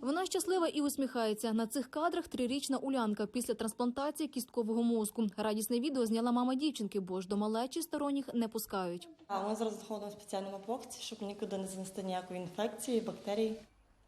Вона щаслива і усміхається. На цих кадрах трирічна Улянка після трансплантації кісткового мозку. Радісне відео зняла мама дівчинки, бо ж до малечі сторонніх не пускають. А ми зараз знаходимося в спеціальному боксі, щоб нікуди не занести ніякої інфекції, бактерій.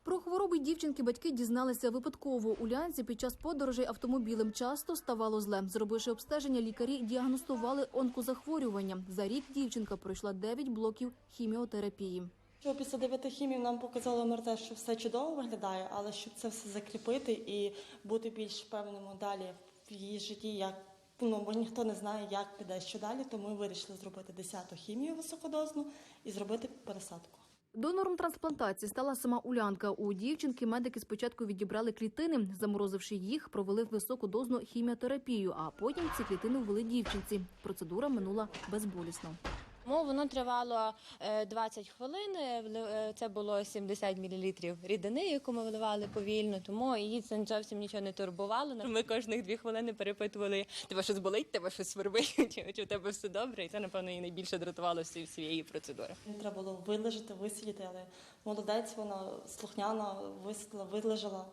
Про хвороби дівчинки батьки дізналися випадково. Улянці під час подорожей автомобілем часто ставало зле. Зробивши обстеження, лікарі діагностували онкозахворювання. За рік дівчинка пройшла 9 блоків хіміотерапії. Що після дев'яти хімів нам показало МРТ, що все чудово виглядає, але щоб це все закріпити і бути більш впевненими далі в її житті, як ну бо ніхто не знає, як піде що далі, то ми вирішили зробити десяту хімію високодозну і зробити пересадку. Донором трансплантації стала сама Улянка. У дівчинки медики спочатку відібрали клітини, заморозивши їх, провели високодозну хіміотерапію, а потім ці клітини ввели дівчинці. Процедура минула безболісно. Тому воно тривало е, 20 хвилин. е, е, Це було 70 мл рідини, яку ми виливали повільно, тому її це зовсім нічого не турбувало. Ми кожних дві хвилини перепитували, тебе щось болить, тебе щось свербить, чи, чи в тебе все добре. І це, напевно, її найбільше дратувало з цієї процедури. Треба було вилежати, висидіти, але молодець, вона слухняна, висиділа, вилежала,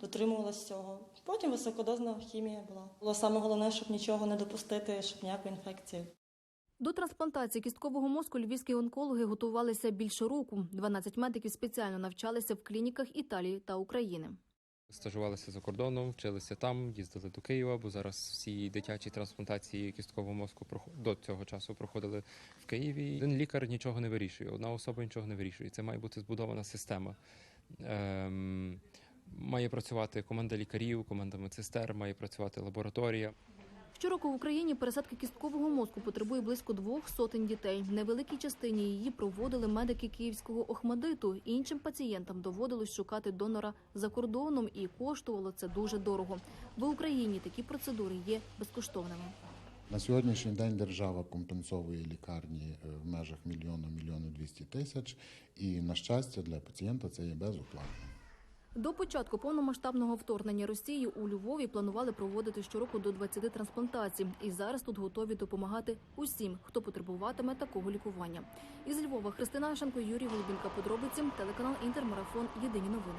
дотримувалась цього. Потім високодозна хімія була. Було саме головне, щоб нічого не допустити, щоб ніякої інфекції. До трансплантації кісткового мозку львівські онкологи готувалися більше року. 12 медиків спеціально навчалися в клініках Італії та України. Стажувалися за кордоном, вчилися там, їздили до Києва, бо зараз всі дитячі трансплантації кісткового мозку до цього часу проходили в Києві. Один лікар нічого не вирішує, одна особа нічого не вирішує. Це має бути збудована система. Ем, має працювати команда лікарів, команда медсестер, має працювати лабораторія. Щороку в Україні пересадки кісткового мозку потребує близько двох сотень дітей. Невеликій частині її проводили медики київського охмадиту. Іншим пацієнтам доводилось шукати донора за кордоном, і коштувало це дуже дорого. В Україні такі процедури є безкоштовними. На сьогоднішній день держава компенсовує лікарні е, в межах мільйона мільйону двісті тисяч, і на щастя для пацієнта це є безоплатно. До початку повномасштабного вторгнення Росії у Львові планували проводити щороку до 20 трансплантацій. І зараз тут готові допомагати усім, хто потребуватиме такого лікування. Із Львова Христина Ашенко, Юрій Голубінка. Подробиці телеканал Інтермарафон. Єдині новини.